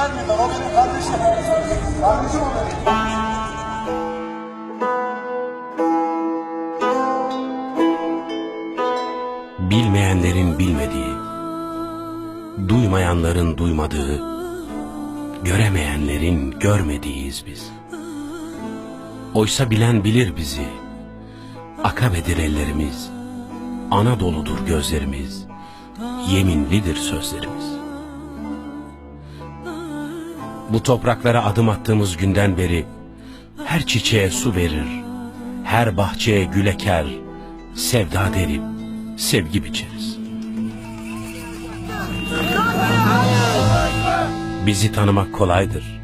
vermiyorlar. O benim kardeşim. Kardeşim o. Bilmeyenlerin bilmediği, duymayanların duymadığı, göremeyenlerin görmediğiyiz biz. Oysa bilen bilir bizi, akabedir ellerimiz, Anadolu'dur gözlerimiz, yeminlidir sözlerimiz. Bu topraklara adım attığımız günden beri her çiçeğe su verir, her bahçeye gül eker, sevda derim, sevgi biçeriz. Bizi tanımak kolaydır.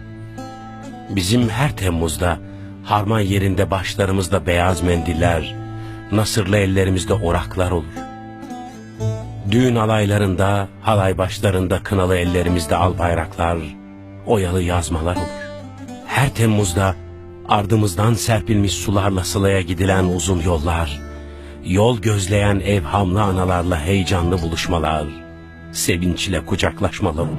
Bizim her Temmuz'da harman yerinde başlarımızda beyaz mendiller, nasırlı ellerimizde oraklar olur. Düğün alaylarında, halay başlarında kınalı ellerimizde al bayraklar, oyalı yazmalar olur. Her Temmuz'da ardımızdan serpilmiş sularla sılaya gidilen uzun yollar, yol gözleyen evhamlı analarla heyecanlı buluşmalar, sevinçle kucaklaşmalar olur.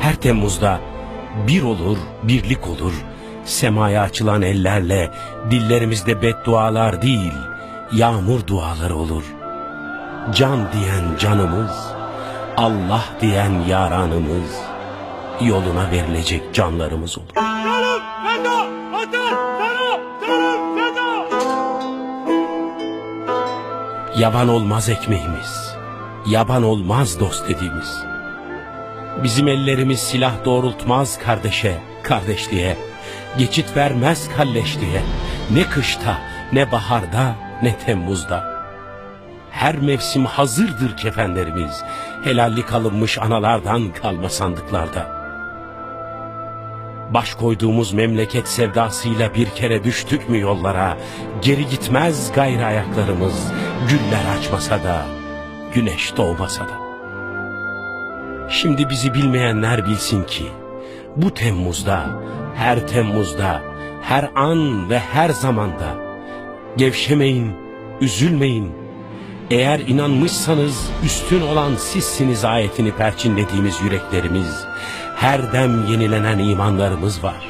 Her Temmuz'da bir olur, birlik olur. Semaya açılan ellerle dillerimizde beddualar değil, yağmur duaları olur. Can diyen canımız, Allah diyen yaranımız, yoluna verilecek canlarımız olur. Tarım, feda, vatan, tarım, feda. Yaban olmaz ekmeğimiz, yaban olmaz dost dediğimiz. Bizim ellerimiz silah doğrultmaz kardeşe, kardeşliğe. Geçit vermez kalleşliğe. Ne kışta, ne baharda, ne Temmuz'da. Her mevsim hazırdır kefenlerimiz. Helallik alınmış analardan kalma sandıklarda. Baş koyduğumuz memleket sevdasıyla bir kere düştük mü yollara? Geri gitmez gayrı ayaklarımız. Güller açmasa da, güneş doğmasa da. Şimdi bizi bilmeyenler bilsin ki bu Temmuz'da, her Temmuz'da, her an ve her zamanda gevşemeyin, üzülmeyin. Eğer inanmışsanız üstün olan sizsiniz ayetini perçinlediğimiz yüreklerimiz, her dem yenilenen imanlarımız var.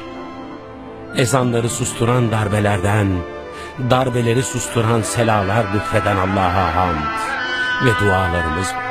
Ezanları susturan darbelerden, darbeleri susturan selalar lütfeden Allah'a hamd ve dualarımız var.